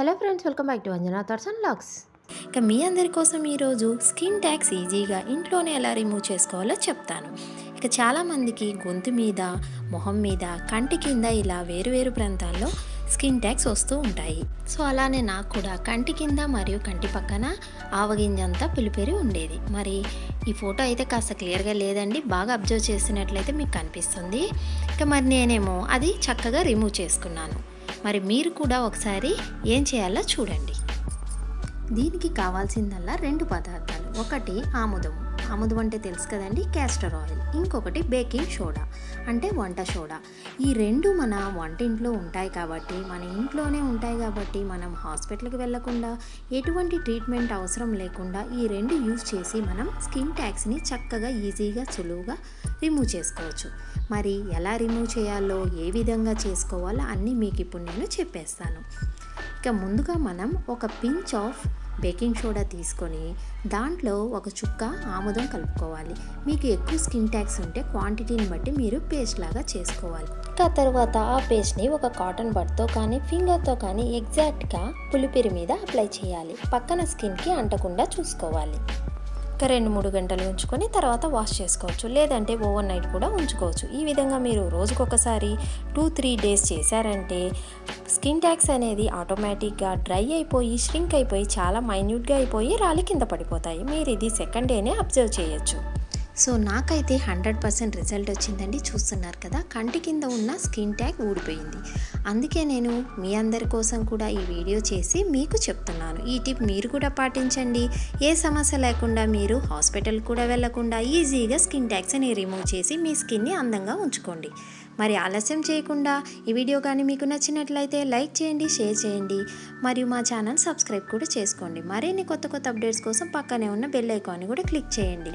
Hello friends welcome back to Anjana Thurs and లాక్స్ ఇక మీ అందరి కోసం ఈరోజు స్కిన్ ట్యాక్స్ ఈజీగా ఇంట్లోనే ఎలా రిమూవ్ చేసుకోవాలో చెప్తాను. ఇక చాలామందికి గొంతు మీద మొహం మీద కంటి కింద ఇలా వేరువేరు ప్రాంతాల్లో స్కిన్ ట్యాక్స్ వస్తూ ఉంటాయి. సో అలానే నాకు కూడా కంటి కింద మరియు కంటి పక్కన ఆవగింజంతా పిలిపేరి ఉండేది. మరి ఈ ఫోటో అయితే కాస్త క్లియర్గా లేదండి బాగా అబ్జర్వ్ చేసినట్లయితే మీకు కనిపిస్తుంది. ఇక మరి నేనేమో అది చక్కగా రిమూవ్ చేసుకున్నాను. మరి మీరు కూడా ఒకసారి ఏం చేయాలో చూడండి. దీనికి కావాల్సిందల్లా రెండు పదార్థాలు. ఒకటి ఆముదం ఆముదం అంటే తెలుసు కదండి? క్యాస్టర్ ఆయిల్ ఇంకొకటి బేకింగ్ సోడా అంటే వంట సోడా ఈ రెండు మన వంటింట్లో ఉంటాయి కాబట్టి మన ఇంట్లోనే ఉంటాయి కాబట్టి మనం హాస్పిటల్కి వెళ్ళకుండా ఎటువంటి ట్రీట్మెంట్ అవసరం లేకుండా ఈ రెండు యూజ్ చేసి మనం స్కిన్ ట్యాక్స్ని చక్కగా ఈజీగా సులువుగా రిమూవ్ చేసుకోవచ్చు. మరి ఎలా రిమూవ్ చేయాలో ఏ విధంగా చేసుకోవాలో అన్నీ మీకు ఇప్పుడు నేను చెప్పేస్తాను. ఇక ముందుగా మనం ఒక పించ్ ఆఫ్ బేకింగ్ సోడా తీసుకొని దాంట్లో ఒక చుక్క ఆముదం కలుపుకోవాలి. మీకు ఎక్కువ స్కిన్ ట్యాక్స్ ఉంటే క్వాంటిటీని బట్టి మీరు పేస్ట్ లాగా చేసుకోవాలి. ఇంకా తర్వాత ఆ పేస్ట్ని ఒక కాటన్ బట్తో కానీ ఫింగర్తో కానీ ఎగ్జాక్ట్గా పులిపిరి మీద అప్లై చేయాలి. పక్కన స్కిన్కి అంటకుండా చూసుకోవాలి. ఒక రెండు మూడు గంటలు ఉంచుకొని తర్వాత వాష్ చేసుకోవచ్చు. లేదంటే ఓవర్ నైట్ కూడా ఉంచుకోవచ్చు. ఈ విధంగా మీరు రోజుకొకసారి టూ త్రీ డేస్ చేశారంటే స్కిన్ ట్యాక్స్ అనేది ఆటోమేటిక్గా డ్రై అయిపోయి ష్రింక్ అయిపోయి చాలా మైన్యూట్గా అయిపోయి రాలి కింద పడిపోతాయి. మీరు ఇది సెకండ్ డేనే అబ్జర్వ్ చేయొచ్చు. సో నాకైతే హండ్రెడ్ పర్సెంట్ రిజల్ట్ వచ్చిందండి చూస్తున్నారు కదా. కంటి కింద ఉన్న స్కిన్ ట్యాగ్ ఊడిపోయింది. అందుకే నేను మీ అందరి కోసం కూడా ఈ వీడియో చేసి మీకు చెప్తున్నాను. ఈ టిప్ మీరు కూడా పాటించండి. ఏ సమస్య లేకుండా మీరు హాస్పిటల్ కూడా వెళ్ళకుండా ఈజీగా స్కిన్ ట్యాగ్స్ని రిమూవ్ చేసి మీ స్కిన్ని అందంగా ఉంచుకోండి. మరి ఆలస్యం చేయకుండా ఈ వీడియో కానీ మీకు నచ్చినట్లయితే లైక్ చేయండి షేర్ చేయండి. మరియు మా ఛానల్ సబ్స్క్రైబ్ కూడా చేసుకోండి. మరిన్ని కొత్త కొత్త అప్డేట్స్ కోసం పక్కనే ఉన్న బెల్ ఐకాన్ని కూడా క్లిక్ చేయండి.